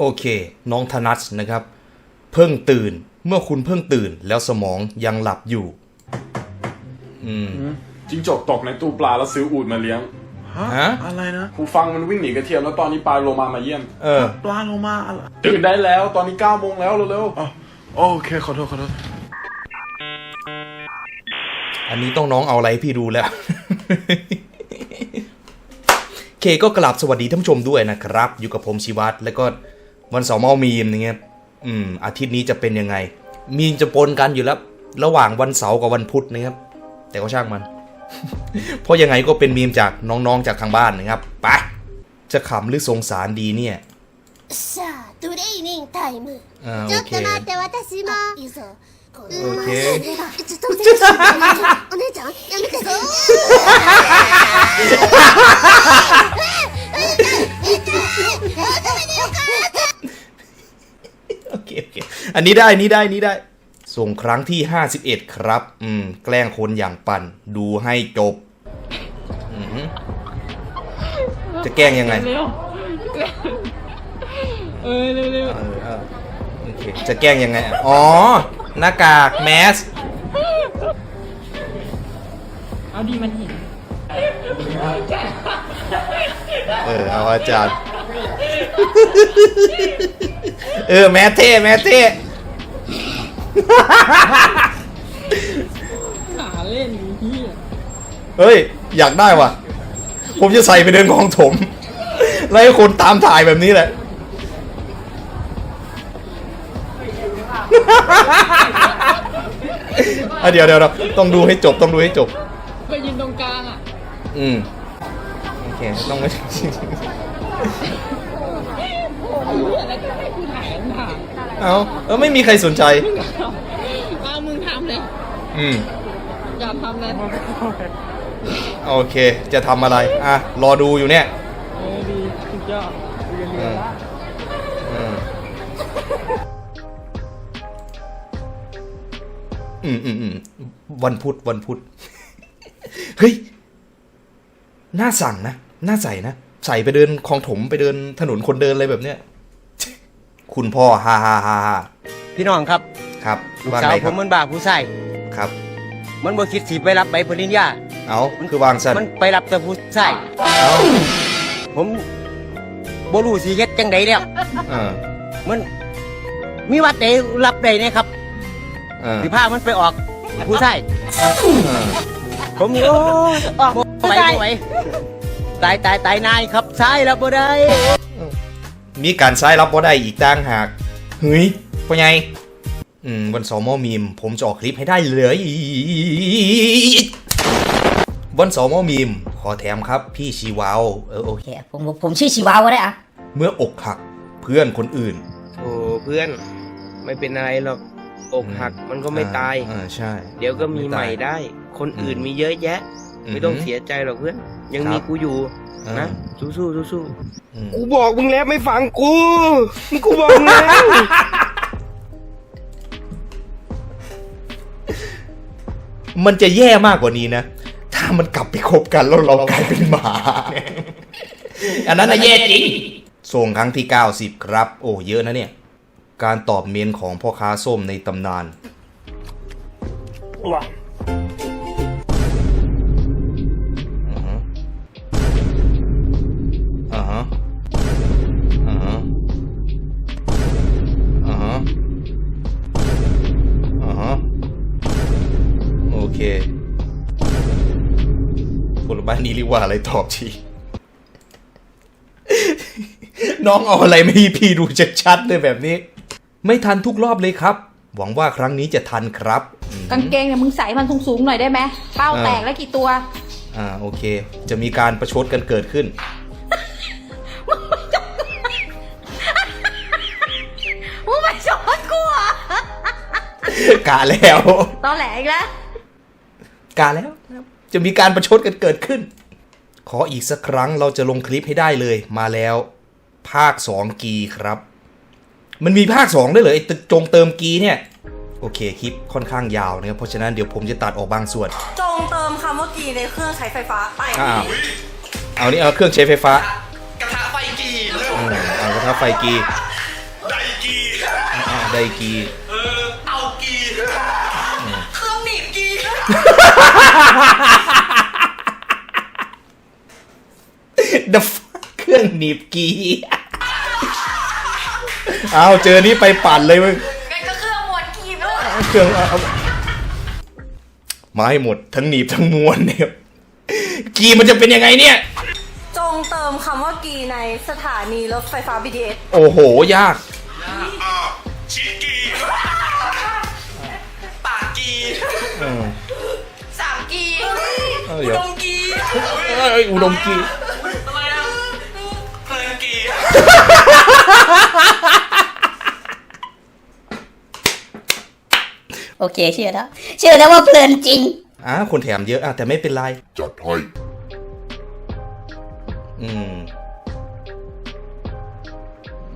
โอเค น้องธนัทนะครับ เพิ่งตื่นเมื่อคุณเพิ่งตื่นแล้วสมองยังหลับอยู่ อืมจิ้งจกตกในตู้ปลาแล้วซื้ออูดมาเลี้ยงฮะอะไรนะครูฟังมันวิ่งหนีกระเทียมแล้วตอนนี้ปลาโลมามาเยี่ยมเออปลาโลมาอะไรตื่นได้แล้วตอนนี้9ก้าโมงแล้วเร็วอ๋อโอเคขอโทษขอโทษอันนี้ต้องน้องเอาอะไรให้พี่ดูแล้วเคก็กลับสวัสดีท่านผู้ชมด้วยนะครับ อยู่กับผมชิวัตรแล้วก็ วันเสาร์มาเอามีมอย่างเงี้ยอืมอาทิตย์นี้จะเป็นยังไง มีมจะปนกันอยู่แล้ว ระหว่างวันเสาร์กับวันพุธนะครับ แต่ก็ช่างมัน เพราะยังไงก็เป็นมีมจากน้องๆจากทางบ้านนะครับไปจะขำหรือสงสารดีเนี่ยさあトレーニングタイムอ่าโอเค โอเค อันนี้ได้นี่ได้นี่ได้ ส่งครั้งที่ 51 ครับ อืม แกล้งคนอย่างปั่น ดูให้จบอือหือจะแกล้งยังไง เร็วเออเร็วเร็วเออเออโอเค จะแกล้งยังไง อ๋อ หน้ากากแมส เอาดีมันเห็น เออ เอาอาจารย์ เออแมสเท่แมสเท่หาเล่นพี่เฮ้ย อยากได้ว่ะ ผมจะใส่ไปเดินกองถม แล้วให้คนตามถ่ายแบบนี้แหละ อะเดี๋ยวเดี๋ยวเดี๋ยวต้องดูให้จบต้องดูให้จบ ไปยืนตรงกลางอะ อืม โอเค ต้องไม่ โอ้ยแล้วก็ให้กูถ่ายถ่าย เอาเออไม่มีใครสนใจ เอามึงทำเลย อืม อย่าทำเลยโอเค จะทำอะไร อะ รอดูอยู่เนี่ยเออดีสุดยอดเออเอออืมอืมอืมวันพุธวันพุธ เฮ้ย น่าสั่งนะ น่าใส่นะ ใส่ไปเดินคลองถมไปเดินถนนคนเดินอะไรแบบเนี้ย คุณพ่อฮ่าฮ่าฮ่าฮ่าพี่น้องครับครับลูกว่าสาวไงผครัมบมันบ้าผู้ชายครับ มันบ่คิดสิไปรับใบปริญญา เอาคือวางสันมันไปรับแต่ผู้ชายเอาผมบ่รู้สิเฮ็ดจังไดแล้ว เออมันมีวัดใดรับได้เนี่ยครับเออสิพามันไปออกผู้ชายเออผมนี่โอ้ยออกบ่ไหวบ่ไหวตายตายตายนายครับชายรับบ่ได้ มีการซ้ายรับว่าได้อีกต่างหากเฮ้ยพ่อไงอืมวันเสาร์มอมีม ผมจะออกคลิปให้ได้เลยวันเสาร์มอมีม ขอแถมครับพี่ชีวาวเออโอเคโอเคผมผมผมชื่อชิวาวก็ได้อะเมื่ออกหักเพื่อนคนอื่น โอ้เพื่อนไม่เป็นอะไรหรอกอกหักมันก็ไม่ตายอ่าใช่ เดี๋ยวก็มีใหม่ได้ คนอื่นมีเยอะแยะอือหือไม่ต้องเสียใจหรอกเพื่อน ยังครับมีกูอยู่อ่านะสู้สู้สู้สู้อืม กูบอกมึงแล้วไม่ฟังกูมึงกูบอกมึงแล้วมันจะแย่มากกว่านี้นะ ถ้ามันกลับไปคบกันแล้วเรากลายเป็นหมา อันนั้นนะแย่จริง ส่งครั้งที่ 90 ครับ โอ้เยอะนะเนี่ย การตอบเมนของพ่อค้าส้มในตำนานอือานนี้เรียกว่าอะไรตอบทีน้องเอาอะไรไม่ให้พี่ดูชัดๆเลยแบบนี้ ไม่ทันทุกรอบเลยครับ หวังว่าครั้งนี้จะทันครับอืมกางเกงเนี่ยมึงใส่มันสูงๆหน่อยได้ไหมเป้าอ่าแตกแล้วกี่ตัวอ่าโอเค จะมีการประชดกันเกิดขึ้น มึงไม่สอนกูเหรอะกาแล้ว ตอนแหลอีกแล้ว กาแล้วนะครับ จะมีการประชดกันเกิดขึ้น ขออีกสักครั้งเราจะลงคลิปให้ได้เลยมาแล้ว ภาค 2 กีครับ มันมีภาค 2 ด้วยเหรอไอ้จงเติมกีเนี่ย โอเคคลิปค่อนข้างยาวนะครับเพราะฉะนั้นเดี๋ยวผมจะตัดออกบางส่วน จงเติมคำว่ากีในเครื่องใช้ไฟฟ้าไปอ้าวเอานี่เอาเครื่องใช้ไฟฟ้า กระทะไฟกีอืมเอากระทะไฟกีกอ่าไดกีเครื่องหนีบกี เดฟเครื่องหนีบกีเอาเจอนี่ไปปั่นเลยมึงไงก็เครื่องม้วนกีด้วยเครื่องเอาเอามาให้หมดทั้งหนีบทั้งม้วนเนี่ยกีมันจะเป็นยังไงเนี่ย จงเติมคำว่ากีในสถานีรถไฟฟ้า BTS โอ้โห ยากปากกีเออสามกีเออเดี๋ยวดมกีเอ้ยอุดมกี โอเคเชื่อแล้วเชื่อแล้วว่าเพลินจริง อ่าคนแถมเยอะอะแต่ไม่เป็นไร จัดให้อืม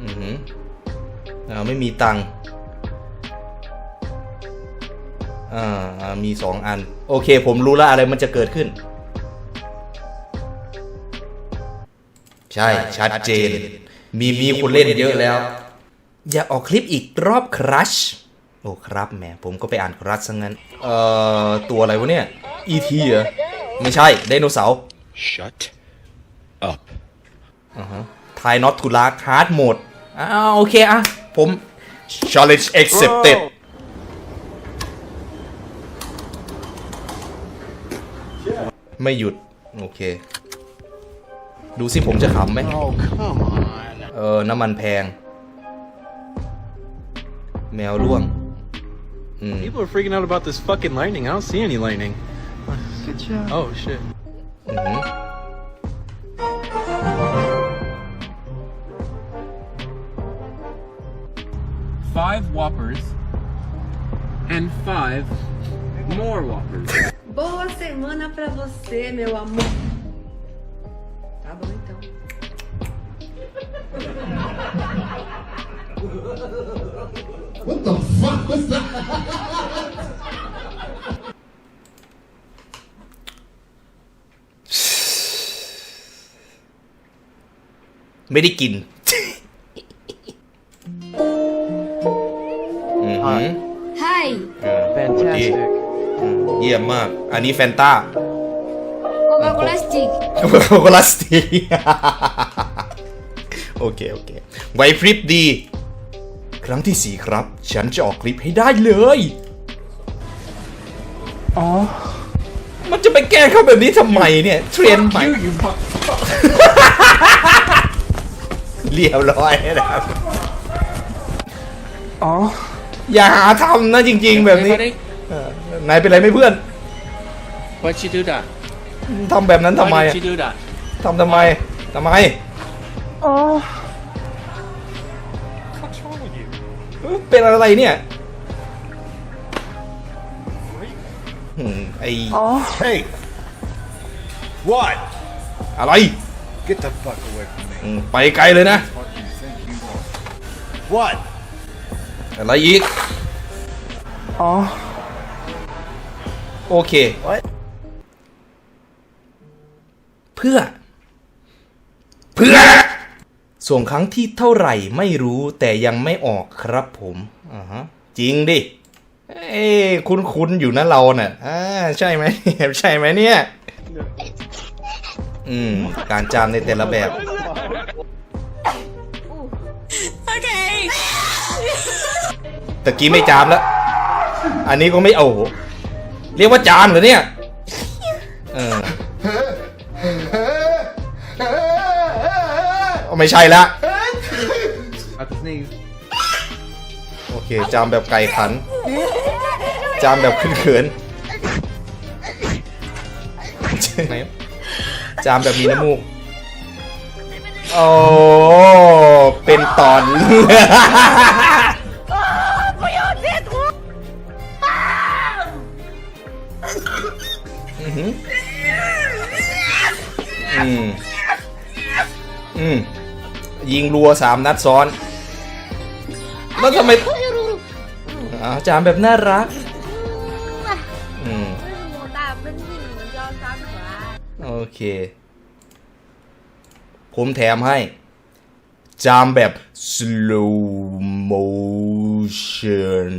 อือหืออ่าไม่มีตังค์อ่าอ่ามีสองอัน โอเค ผมรู้แล้วอะไรมันจะเกิดขึ้น ใช่ ชัดเจน มีมีคนเล่นเยอะแล้ว อยากออกคลิปอีกรอบครัชโอ้ครับแหมผมก็ไปอ่านครัชซะงั้น เอ่อ ตัวอะไรวะเนี่ย E.T. เหรอ ไม่ใช่ไดโนเสาร์ shut up ทาย not to lark hard mode อ้าวโอเคอะ ผม challenge accepted ไม่หยุด โอเค ดูสิผมจะขำไหม oh come on เออ น้ำมันแพง แมวร่วง อืม People are freaking out about this fucking lightning. I don't see any lightning. good job Oh shit. อือหือ five whoppers and five more whoppers Boa semana pra você, meu amor. Tá bom então. What the fuck was that? ไม่ได้กินอือหือ Hi เยี่ยมมาก อันนี้แฟนตา Coca-Cola Stick โคโคลาสติ โอเค โอเคไหวพริบดี ครั้งที่สี่ครับ ฉันจะออกคลิปให้ได้เลย อ๋อ มันจะไปแก้เขาแบบนี้ทำไมเนี่ย เทรนด์ใหม่ เรียบร้อยนะครับ อ๋อ อย่าหาทำนะจริง ๆ แบบนี้เออนายเป็นไรไหม่เพื่อน What you do that ทำแบบนั้นทำไม Why อะ did you do that ทำทำไม ทำไม อ๋อเป็นอะไรเนี่ยอืมไอ hey what อะไร get the fuck away from me อืมไปไกลเลยนะ what อะไรอีกอ๋อโอเคเพื่อ เพื่อ ส่วนครั้งที่เท่าไหร่ไม่รู้แต่ยังไม่ออกครับผมอ่าฮะจริงดิ เอ้คุณคุณอยู่นะเราน่ะอ่าใช่ไหมใช่ไหมเนี่ย อืม การจามในแต่ละแบบ โอเค ตะกี้ไม่จามแล้ว อันนี้ก็ไม่เอา เรียกว่าจามเหรอเนี่ย เออ ไม่ใช่ละโอเค จามแบบไก่ขัน จามแบบขึ้นเขินไหมจามแบบมีน้ำมูก โอ้ เป็นตอนอือหืออืมอืม ยิงรัวสามนัดซ้อน แล้วทำไมอาจารย์แบบน่ารัก อืมโอเค ผมแถมให้ จามแบบ slow motion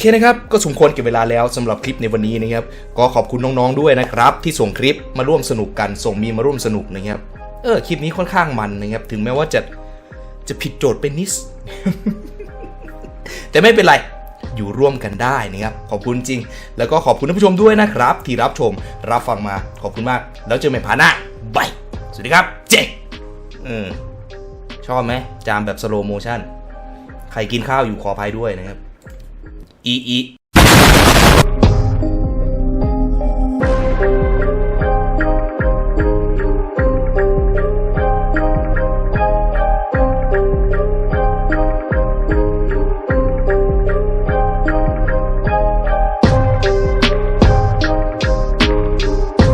เคนะครับ ก็สมควรเก็บเวลาแล้วสำหรับคลิปในวันนี้นะครับ ก็ขอบคุณน้องๆด้วยนะครับ ที่ส่งคลิปมาร่วมสนุกกันส่งมีมาร่วมสนุกนะครับ เออคลิปนี้ค่อนข้างมันนะครับ ถึงแม้ว่าจะจะผิดโจทย์ไปนิดแต่ไม่เป็นไรอยู่ร่วมกันได้นะครับ ขอบคุณจริง แล้วก็ขอบคุณท่านผู้ชมด้วยนะครับ ที่รับชมรับฟังมาขอบคุณมาก แล้วเจอกันใหม่พาร์ทหน้าบายสวัสดีครับ เจ๊เออชอบไหมจามแบบสโลโมชั่นใครกินข้าวอยู่ขออภัยด้วยนะครับ อีอี